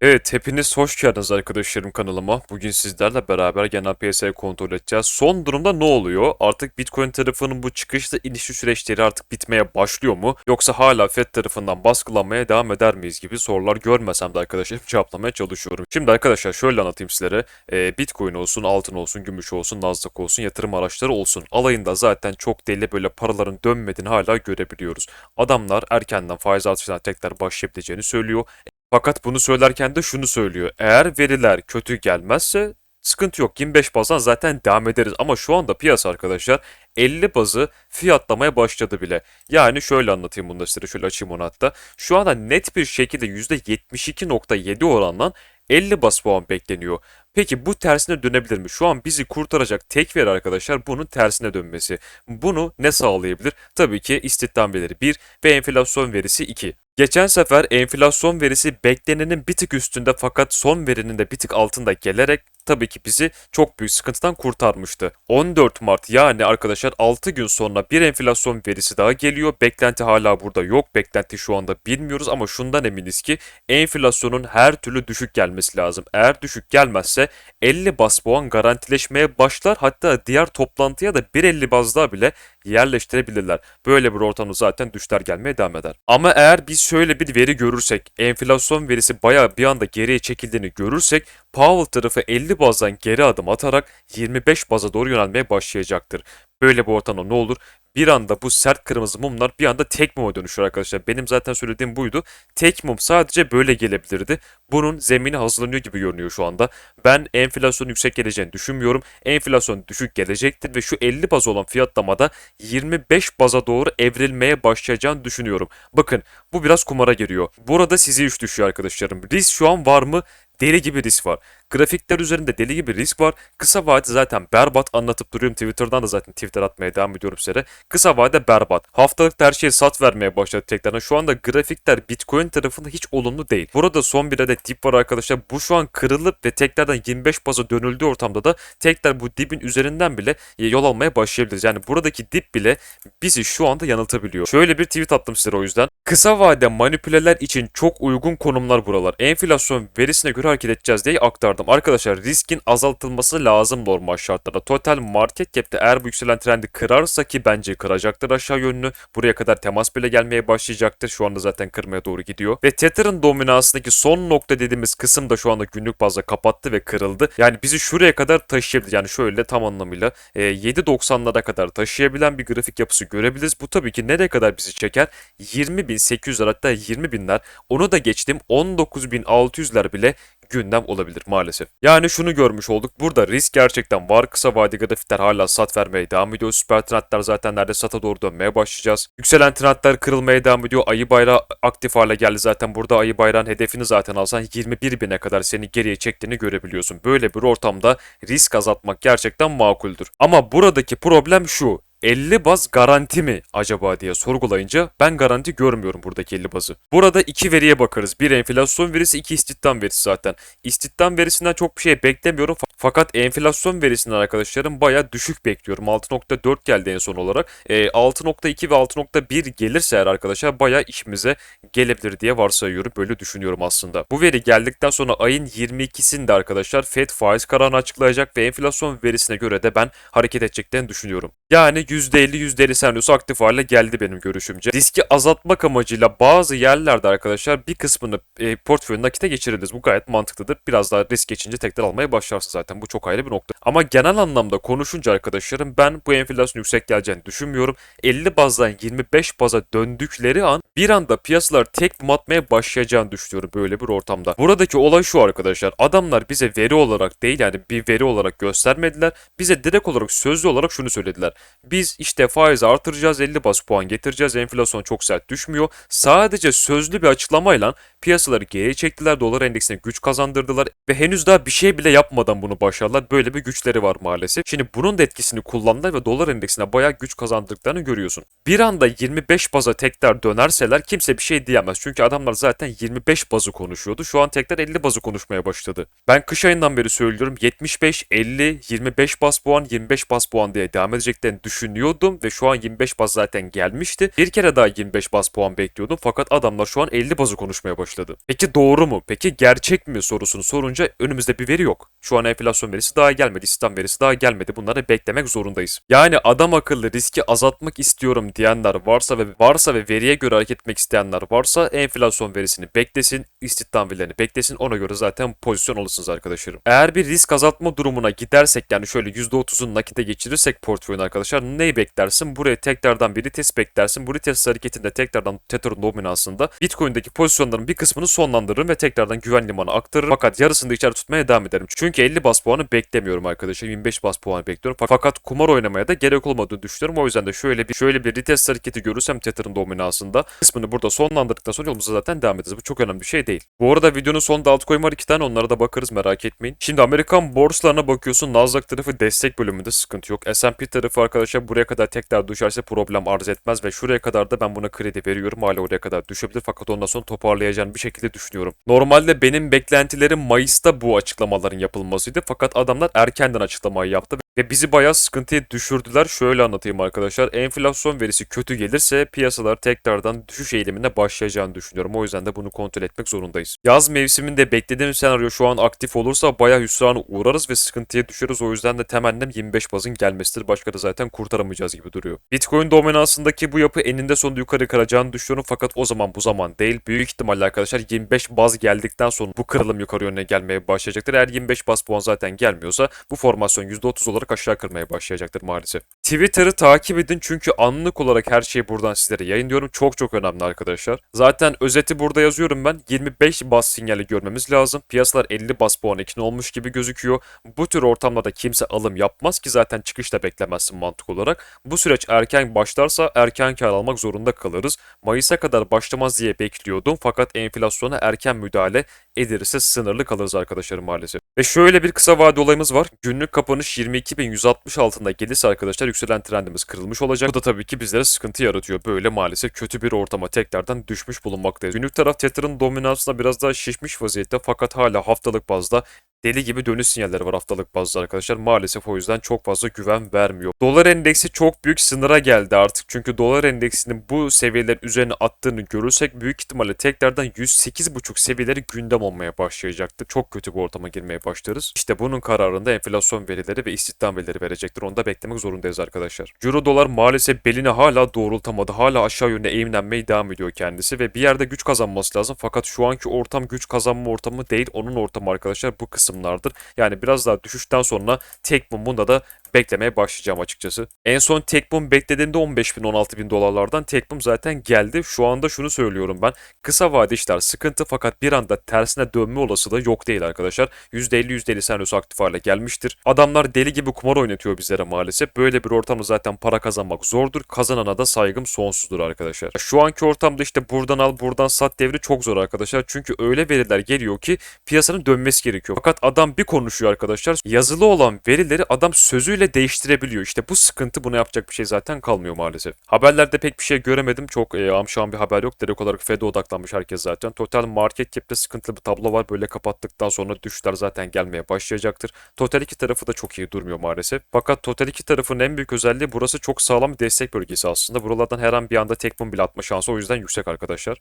Evet hepiniz hoş geldiniz arkadaşlarım kanalıma. Bugün sizlerle beraber genel piyasayı kontrol edeceğiz. Son durumda ne oluyor? Artık Bitcoin tarafının bu çıkışlı inişli süreçleri artık bitmeye başlıyor mu? Yoksa hala FED tarafından baskılanmaya devam eder miyiz gibi sorular görmesem de arkadaşlarım cevaplamaya çalışıyorum. Şimdi arkadaşlar şöyle anlatayım sizlere. Ee, Bitcoin olsun, altın olsun, gümüş olsun, Nasdaq olsun, yatırım araçları olsun. Alayında zaten çok deli böyle paraların dönmediğini hala görebiliyoruz. Adamlar erkenden faiz artışına tekrar başlayabileceğini söylüyor. Fakat bunu söylerken de şunu söylüyor. Eğer veriler kötü gelmezse sıkıntı yok. 25 bazdan zaten devam ederiz. Ama şu anda piyasa arkadaşlar 50 bazı fiyatlamaya başladı bile. Yani şöyle anlatayım bunu size şöyle açayım onu hatta. Şu anda net bir şekilde %72.7 oranla 50 bas puan bekleniyor. Peki bu tersine dönebilir mi? Şu an bizi kurtaracak tek veri arkadaşlar bunun tersine dönmesi. Bunu ne sağlayabilir? Tabii ki istihdam verileri 1 ve enflasyon verisi 2. Geçen sefer enflasyon verisi beklenenin bir tık üstünde fakat son verinin de bir tık altında gelerek tabii ki bizi çok büyük sıkıntıdan kurtarmıştı. 14 Mart yani arkadaşlar 6 gün sonra bir enflasyon verisi daha geliyor. Beklenti hala burada yok. Beklenti şu anda bilmiyoruz ama şundan eminiz ki enflasyonun her türlü düşük gelmesi lazım. Eğer düşük gelmezse 50 bas puan garantileşmeye başlar. Hatta diğer toplantıya da 1.50 baz daha bile yerleştirebilirler. Böyle bir ortamda zaten düşler gelmeye devam eder. Ama eğer biz şöyle bir veri görürsek, enflasyon verisi bayağı bir anda geriye çekildiğini görürsek, Powell tarafı 50 bazdan geri adım atarak 25 baza doğru yönelmeye başlayacaktır. Böyle bir ortamda ne olur? Bir anda bu sert kırmızı mumlar bir anda tek muma dönüşür arkadaşlar. Benim zaten söylediğim buydu. Tek mum sadece böyle gelebilirdi. Bunun zemini hazırlanıyor gibi görünüyor şu anda. Ben enflasyon yüksek geleceğini düşünmüyorum. Enflasyon düşük gelecektir ve şu 50 baz olan fiyatlamada 25 baza doğru evrilmeye başlayacağını düşünüyorum. Bakın bu biraz kumara giriyor. Burada size iş düşüyor arkadaşlarım. Risk şu an var mı? Deli gibi risk var. Grafikler üzerinde deli gibi risk var. Kısa vade zaten berbat anlatıp duruyorum. Twitter'dan da zaten Twitter atmaya devam ediyorum size. Kısa vade berbat. Haftalık her şey sat vermeye başladı tekrardan. Şu anda grafikler Bitcoin tarafında hiç olumlu değil. Burada son bir adet dip var arkadaşlar. Bu şu an kırılıp ve tekrardan 25 baza dönüldüğü ortamda da tekrar bu dibin üzerinden bile yol almaya başlayabiliriz. Yani buradaki dip bile bizi şu anda yanıltabiliyor. Şöyle bir tweet attım size o yüzden. Kısa vade manipüleler için çok uygun konumlar buralar. Enflasyon verisine göre hareket edeceğiz diye aktardım. Arkadaşlar riskin azaltılması lazım normal şartlarda. Total market cap'te eğer bu yükselen trendi kırarsa ki bence kıracaktır aşağı yönlü. Buraya kadar temas bile gelmeye başlayacaktır. Şu anda zaten kırmaya doğru gidiyor. Ve Tether'ın dominansındaki son nokta dediğimiz kısım da şu anda günlük bazda kapattı ve kırıldı. Yani bizi şuraya kadar taşıyabilir. Yani şöyle tam anlamıyla e, 7.90'lara kadar taşıyabilen bir grafik yapısı görebiliriz. Bu tabii ki nereye kadar bizi çeker? 20.800'ler hatta 20.000'ler. Onu da geçtim 19.600'ler bile gündem olabilir maalesef. Yani şunu görmüş olduk. Burada risk gerçekten var. Kısa vadeli grafikler hala sat vermeye devam ediyor. Süper trendler zaten nerede sata doğru dönmeye başlayacağız. Yükselen trendler kırılmaya devam ediyor. Ayı bayrağı aktif hale geldi zaten. Burada ayı bayrağın hedefini zaten alsan 21 bine kadar seni geriye çektiğini görebiliyorsun. Böyle bir ortamda risk azaltmak gerçekten makuldür. Ama buradaki problem şu. 50 baz garanti mi acaba diye sorgulayınca ben garanti görmüyorum buradaki 50 bazı. Burada iki veriye bakarız. Bir enflasyon verisi, iki istihdam verisi zaten. İstihdam verisinden çok bir şey beklemiyorum fakat enflasyon verisinden arkadaşlarım baya düşük bekliyorum. 6.4 geldi en son olarak. E, 6.2 ve 6.1 gelirse eğer arkadaşlar baya işimize gelebilir diye varsayıyorum. Böyle düşünüyorum aslında. Bu veri geldikten sonra ayın 22'sinde arkadaşlar FED faiz kararını açıklayacak ve enflasyon verisine göre de ben hareket edeceklerini düşünüyorum. Yani %50 %50 senaryosu aktif hale geldi benim görüşümce. Riski azaltmak amacıyla bazı yerlerde arkadaşlar bir kısmını e, portföyün nakite geçiririz. Bu gayet mantıklıdır. Biraz daha risk geçince tekrar almaya başlarsın zaten. Bu çok ayrı bir nokta. Ama genel anlamda konuşunca arkadaşlarım ben bu enflasyon yüksek geleceğini düşünmüyorum. 50 bazdan 25 baza döndükleri an bir anda piyasalar tek atmaya başlayacağını düşünüyorum böyle bir ortamda. Buradaki olay şu arkadaşlar. Adamlar bize veri olarak değil yani bir veri olarak göstermediler. Bize direkt olarak sözlü olarak şunu söylediler. Biz işte faizi artıracağız 50 bas puan getireceğiz enflasyon çok sert düşmüyor. Sadece sözlü bir açıklamayla piyasaları geriye çektiler dolar endeksine güç kazandırdılar ve henüz daha bir şey bile yapmadan bunu başardılar. Böyle bir güçleri var maalesef. Şimdi bunun da etkisini kullandılar ve dolar endeksine bayağı güç kazandırdıklarını görüyorsun. Bir anda 25 baza tekrar dönerseler kimse bir şey diyemez. Çünkü adamlar zaten 25 bazı konuşuyordu. Şu an tekrar 50 bazı konuşmaya başladı. Ben kış ayından beri söylüyorum 75, 50, 25 bas puan, 25 bas puan diye devam edeceklerini düşünüyorum düşünüyordum ve şu an 25 baz zaten gelmişti. Bir kere daha 25 baz puan bekliyordum fakat adamlar şu an 50 bazı konuşmaya başladı. Peki doğru mu? Peki gerçek mi sorusunu sorunca önümüzde bir veri yok. Şu an enflasyon verisi daha gelmedi, istihdam verisi daha gelmedi. Bunları beklemek zorundayız. Yani adam akıllı riski azaltmak istiyorum diyenler varsa ve varsa ve veriye göre hareket etmek isteyenler varsa enflasyon verisini beklesin, istihdam verilerini beklesin. Ona göre zaten pozisyon alırsınız arkadaşlarım. Eğer bir risk azaltma durumuna gidersek yani şöyle %30'un nakite geçirirsek portföyün arkadaşlar neyi beklersin? Buraya tekrardan bir retest beklersin. Bu retest hareketinde tekrardan Tether'ın dominansında Bitcoin'deki pozisyonların bir kısmını sonlandırırım ve tekrardan güven limanı aktarırım. Fakat yarısını da içeri tutmaya devam ederim. Çünkü 50 bas puanı beklemiyorum arkadaşlar. 25 bas puanı bekliyorum. Fakat kumar oynamaya da gerek olmadığını düşünüyorum. O yüzden de şöyle bir şöyle bir retest hareketi görürsem Tether'ın dominansında kısmını burada sonlandırdıktan sonra yolumuza zaten devam ederiz. Bu çok önemli bir şey değil. Bu arada videonun sonunda altcoin var iki tane onlara da bakarız merak etmeyin. Şimdi Amerikan borsalarına bakıyorsun. Nasdaq tarafı destek bölümünde sıkıntı yok. S&P tarafı arkadaşlar buraya kadar tekrar düşerse problem arz etmez ve şuraya kadar da ben buna kredi veriyorum. Hala oraya kadar düşebilir fakat ondan sonra toparlayacağını bir şekilde düşünüyorum. Normalde benim beklentilerim Mayıs'ta bu açıklamaların yapılmasıydı fakat adamlar erkenden açıklamayı yaptı ve bizi bayağı sıkıntıya düşürdüler. Şöyle anlatayım arkadaşlar. Enflasyon verisi kötü gelirse piyasalar tekrardan düşüş eğilimine başlayacağını düşünüyorum. O yüzden de bunu kontrol etmek zorundayız. Yaz mevsiminde beklediğim senaryo şu an aktif olursa bayağı hüsrana uğrarız ve sıkıntıya düşeriz. O yüzden de temennim 25 bazın gelmesidir. Başka da zaten kurtaramayacağız gibi duruyor. Bitcoin dominansındaki bu yapı eninde sonunda yukarı kıracağını düşünüyorum. Fakat o zaman bu zaman değil. Büyük ihtimalle arkadaşlar 25 baz geldikten sonra bu kırılım yukarı yönüne gelmeye başlayacaktır. Eğer 25 baz puan zaten gelmiyorsa bu formasyon %30 olarak aşağı kırmaya başlayacaktır maalesef. Twitter'ı takip edin çünkü anlık olarak her şeyi buradan sizlere yayınlıyorum. Çok çok önemli arkadaşlar. Zaten özeti burada yazıyorum ben. 25 bas sinyali görmemiz lazım. Piyasalar 50 bas puan ekin olmuş gibi gözüküyor. Bu tür ortamlarda kimse alım yapmaz ki zaten çıkışta beklemezsin mantık olarak. Bu süreç erken başlarsa erken kar almak zorunda kalırız. Mayıs'a kadar başlamaz diye bekliyordum fakat enflasyona erken müdahale edilirse sınırlı kalırız arkadaşlarım maalesef. Ve şöyle bir kısa vade olayımız var. Günlük kapanış 22.160 altında gelirse arkadaşlar yükselen trendimiz kırılmış olacak. Bu da tabii ki bizlere sıkıntı yaratıyor. Böyle maalesef kötü bir ortama tekrardan düşmüş bulunmaktayız. Günlük taraf Tether'ın dominansına biraz daha şişmiş vaziyette fakat hala haftalık bazda deli gibi dönüş sinyalleri var haftalık bazda arkadaşlar. Maalesef o yüzden çok fazla güven vermiyor. Dolar endeksi çok büyük sınıra geldi artık. Çünkü dolar endeksinin bu seviyeler üzerine attığını görürsek büyük ihtimalle tekrardan 108,5 seviyeleri gündem olmaya başlayacaktır. Çok kötü bir ortama girmeye başlarız. İşte bunun kararında enflasyon verileri ve istihdam verileri verecektir. Onu da beklemek zorundayız arkadaşlar. Euro dolar maalesef belini hala doğrultamadı. Hala aşağı yönde eğimlenmeye devam ediyor kendisi ve bir yerde güç kazanması lazım. Fakat şu anki ortam güç kazanma ortamı değil. Onun ortamı arkadaşlar bu kısımlardır. Yani biraz daha düşüşten sonra tek bunda da beklemeye başlayacağım açıkçası. En son Tekbum beklediğimde 15 bin 16 bin dolarlardan Tekbum zaten geldi. Şu anda şunu söylüyorum ben. Kısa vade işler sıkıntı fakat bir anda tersine dönme olasılığı yok değil arkadaşlar. %50 %50 senaryosu aktif gelmiştir. Adamlar deli gibi kumar oynatıyor bizlere maalesef. Böyle bir ortamda zaten para kazanmak zordur. Kazanana da saygım sonsuzdur arkadaşlar. Şu anki ortamda işte buradan al buradan sat devri çok zor arkadaşlar. Çünkü öyle veriler geliyor ki piyasanın dönmesi gerekiyor. Fakat adam bir konuşuyor arkadaşlar. Yazılı olan verileri adam sözüyle sözüyle değiştirebiliyor. İşte bu sıkıntı buna yapacak bir şey zaten kalmıyor maalesef. Haberlerde pek bir şey göremedim. Çok e, amşan bir haber yok. Direkt olarak Fed'e odaklanmış herkes zaten. Total market cap'te sıkıntılı bir tablo var. Böyle kapattıktan sonra düşüşler zaten gelmeye başlayacaktır. Total 2 tarafı da çok iyi durmuyor maalesef. Fakat Total 2 tarafının en büyük özelliği burası çok sağlam bir destek bölgesi aslında. Buralardan her an bir anda tek bile atma şansı o yüzden yüksek arkadaşlar.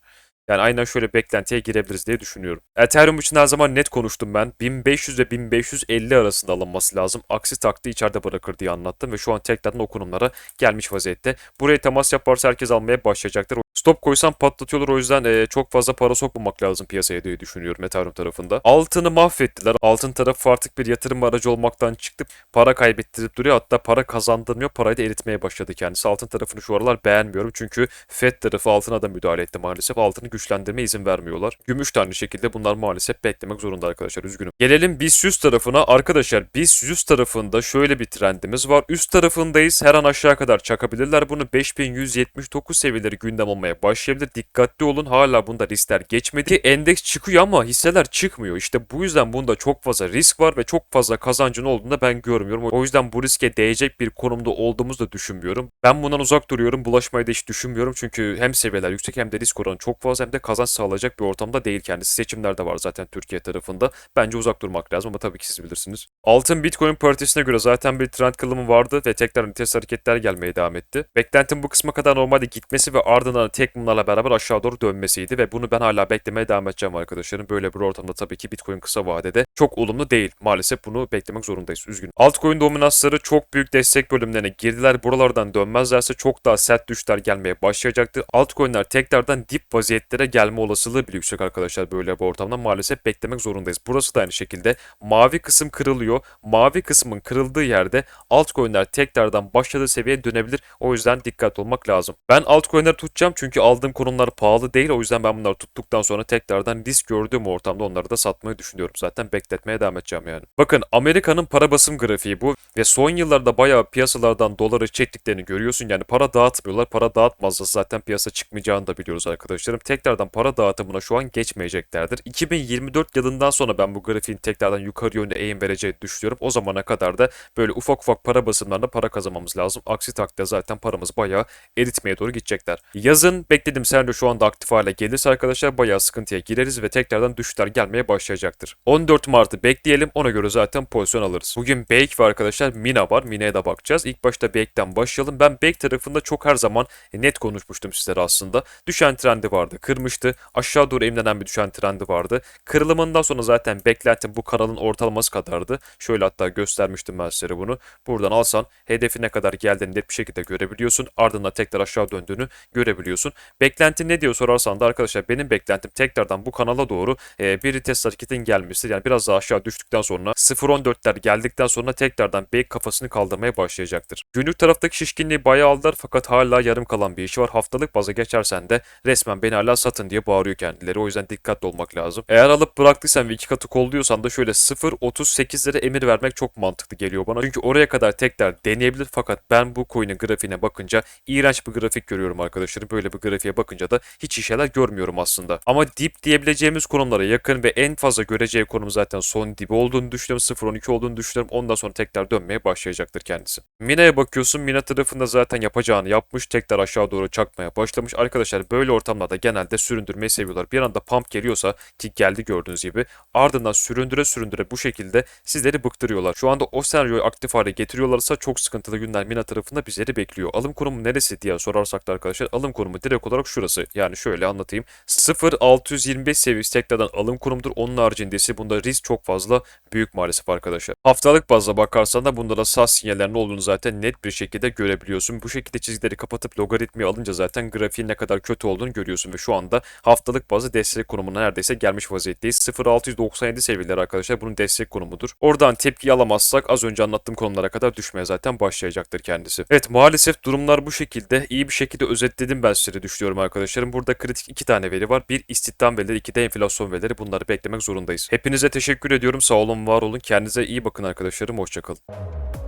Yani aynen şöyle beklentiye girebiliriz diye düşünüyorum. Ethereum için her zaman net konuştum ben. 1500 ve 1550 arasında alınması lazım. Aksi takdirde içeride bırakır diye anlattım ve şu an tekrardan o konumlara gelmiş vaziyette. Buraya temas yaparsa herkes almaya başlayacaktır. Stop koysam patlatıyorlar o yüzden e, çok fazla para sokmamak lazım piyasaya diye düşünüyorum Ethereum tarafında. Altını mahvettiler. Altın tarafı artık bir yatırım aracı olmaktan çıktı. Para kaybettirip duruyor hatta para kazandırmıyor. Parayı da eritmeye başladı kendisi. Altın tarafını şu aralar beğenmiyorum çünkü Fed tarafı altına da müdahale etti maalesef. Altını güçlendirme izin vermiyorlar. Gümüş de şekilde bunlar maalesef beklemek zorunda arkadaşlar üzgünüm. Gelelim BIST 100 tarafına. Arkadaşlar BIST 100 tarafında şöyle bir trendimiz var. Üst tarafındayız. Her an aşağı kadar çakabilirler. Bunu 5179 seviyeleri gündem olmaya başlayabilir. Dikkatli olun. Hala bunda riskler geçmedi. Endeks çıkıyor ama hisseler çıkmıyor. İşte bu yüzden bunda çok fazla risk var ve çok fazla kazancın olduğunu da ben görmüyorum. O yüzden bu riske değecek bir konumda olduğumuzu da düşünmüyorum. Ben bundan uzak duruyorum. Bulaşmayı da hiç düşünmüyorum. Çünkü hem seviyeler yüksek hem de risk oranı çok fazla hem de kazanç sağlayacak bir ortamda değil kendisi. Seçimler de var zaten Türkiye tarafında. Bence uzak durmak lazım ama tabii ki siz bilirsiniz. Altın Bitcoin paritesine göre zaten bir trend kılımı vardı ve tekrar nitelis hareketler gelmeye devam etti. Beklentim bu kısma kadar normalde gitmesi ve ardından tek mumlarla beraber aşağı doğru dönmesiydi ve bunu ben hala beklemeye devam edeceğim arkadaşlarım. Böyle bir ortamda tabii ki Bitcoin kısa vadede çok olumlu değil. Maalesef bunu beklemek zorundayız. Üzgünüm. Altcoin dominansları çok büyük destek bölümlerine girdiler. Buralardan dönmezlerse çok daha sert düşüşler gelmeye başlayacaktır. Altcoin'ler tekrardan dip vaziyetlere gelme olasılığı bile yüksek arkadaşlar böyle bir ortamda maalesef beklemek zorundayız. Burası da aynı şekilde mavi kısım kırılıyor. Mavi kısmın kırıldığı yerde altcoin'ler tekrardan başladığı seviyeye dönebilir. O yüzden dikkat olmak lazım. Ben altcoin'leri tutacağım çünkü aldığım konumlar pahalı değil. O yüzden ben bunları tuttuktan sonra tekrardan risk gördüğüm ortamda onları da satmayı düşünüyorum. Zaten bekletmeye devam edeceğim yani. Bakın Amerika'nın para basım grafiği bu ve son yıllarda bayağı piyasalardan doları çektiklerini görüyorsun. Yani para dağıtmıyorlar. Para dağıtmazsa zaten piyasa çıkmayacağını da biliyoruz arkadaşlarım. Tekrardan para dağıtımına şu an geçmeyeceklerdir. 2024 yılından sonra ben bu grafiğin tekrardan yukarı yönde eğim vereceğini düşünüyorum. O zamana kadar da böyle ufak ufak para basımlarında para kazanmamız lazım. Aksi takdirde zaten paramız bayağı eritmeye doğru gidecekler. Yazın beklediğim senaryo şu anda aktif hale gelirse arkadaşlar bayağı sıkıntıya gireriz ve tekrardan düşüşler gelmeye başlayacaktır. 14 Mart'ı bekleyelim ona göre zaten pozisyon alırız. Bugün Bake ve arkadaşlar Mina var. Mina'ya da bakacağız. İlk başta Bake'den başlayalım. Ben Bake tarafında çok her zaman net konuşmuştum sizlere aslında. Düşen trendi vardı. Kırmıştı. Aşağı doğru eğimlenen bir düşen trendi vardı. Kırılımından sonra zaten beklentim bu kanalın ortalaması kadardı. Şöyle hatta göstermiştim ben size bunu. Buradan alsan hedefine kadar geldiğini net bir şekilde görebiliyorsun. Ardından tekrar aşağı döndüğünü görebiliyorsun. Beklentin ne diyor sorarsan da arkadaşlar benim beklentim tekrardan bu kanala doğru e, bir test hareketin gelmesi. Yani biraz daha aşağı düştükten sonra 0.14'ler geldikten sonra tekrardan bek kafasını kaldırmaya başlayacaktır. Günlük taraftaki şişkinliği bayağı aldılar fakat hala yarım kalan bir işi var. Haftalık baza geçersen de resmen beni hala satın diye bağırıyor kendileri. O yüzden dikkatli olmak lazım. Eğer alıp bıraktıysan ve iki katı kolluyorsan da şöyle 0.38'lere emir vermek çok mantıklı geliyor bana. Çünkü oraya kadar tekrar deneyebilir fakat ben bu coin'in grafiğine bakınca iğrenç bir grafik görüyorum arkadaşlarım. Böyle bir grafiğe bakınca da hiç iyi şeyler görmüyorum aslında. Ama dip diyebileceğimiz konumlara yakın ve en fazla göreceği konum zaten son dibi olduğunu düşünüyorum. 0.12 olduğunu düşünüyorum. Ondan sonra tekrar dönmeye başlayacaktır kendisi. Mina'ya bakıyorsun. Mina tarafında zaten yapacağını yapmış. Tekrar aşağı doğru çakmaya başlamış. Arkadaşlar böyle ortamlarda genelde süründürmeyi seviyorlar. Bir anda pump geliyorsa ki geldi gördüğünüz gibi ardından süründüre süründüre bu şekilde sizleri bıktırıyorlar. Şu anda o senaryoyu aktif hale getiriyorlarsa çok sıkıntılı günler Mina tarafında bizleri bekliyor. Alım konumu neresi diye sorarsak da arkadaşlar alım konumu direkt olarak şurası. Yani şöyle anlatayım. 0.625 seviyesi tekrardan alım konumudur. Onun haricinde ise bunda risk çok fazla büyük maalesef arkadaşlar. Haftalık bazda bakarsan da bunda da sas sinyallerinin olduğunu zaten net bir şekilde görebiliyorsun. Bu şekilde çizgileri kapatıp logaritmayı alınca zaten grafiğin ne kadar kötü olduğunu görüyorsun ve şu anda haftalık bazı destek konumuna neredeyse gelmiş vaziyetteyiz. 0.697 seviyeleri arkadaşlar bunun destek konumudur. Oradan tepki alamazsak az önce anlattığım konumlara kadar düşmeye zaten başlayacaktır kendisi. Evet maalesef durumlar bu şekilde. İyi bir şekilde özetledim ben size düşünüyorum arkadaşlarım. Burada kritik iki tane veri var. Bir istihdam verileri, iki de enflasyon verileri. Bunları beklemek zorundayız. Hepinize teşekkür ediyorum. Sağ olun, var olun. Kendinize iyi bakın arkadaşlarım. Hoşçakalın.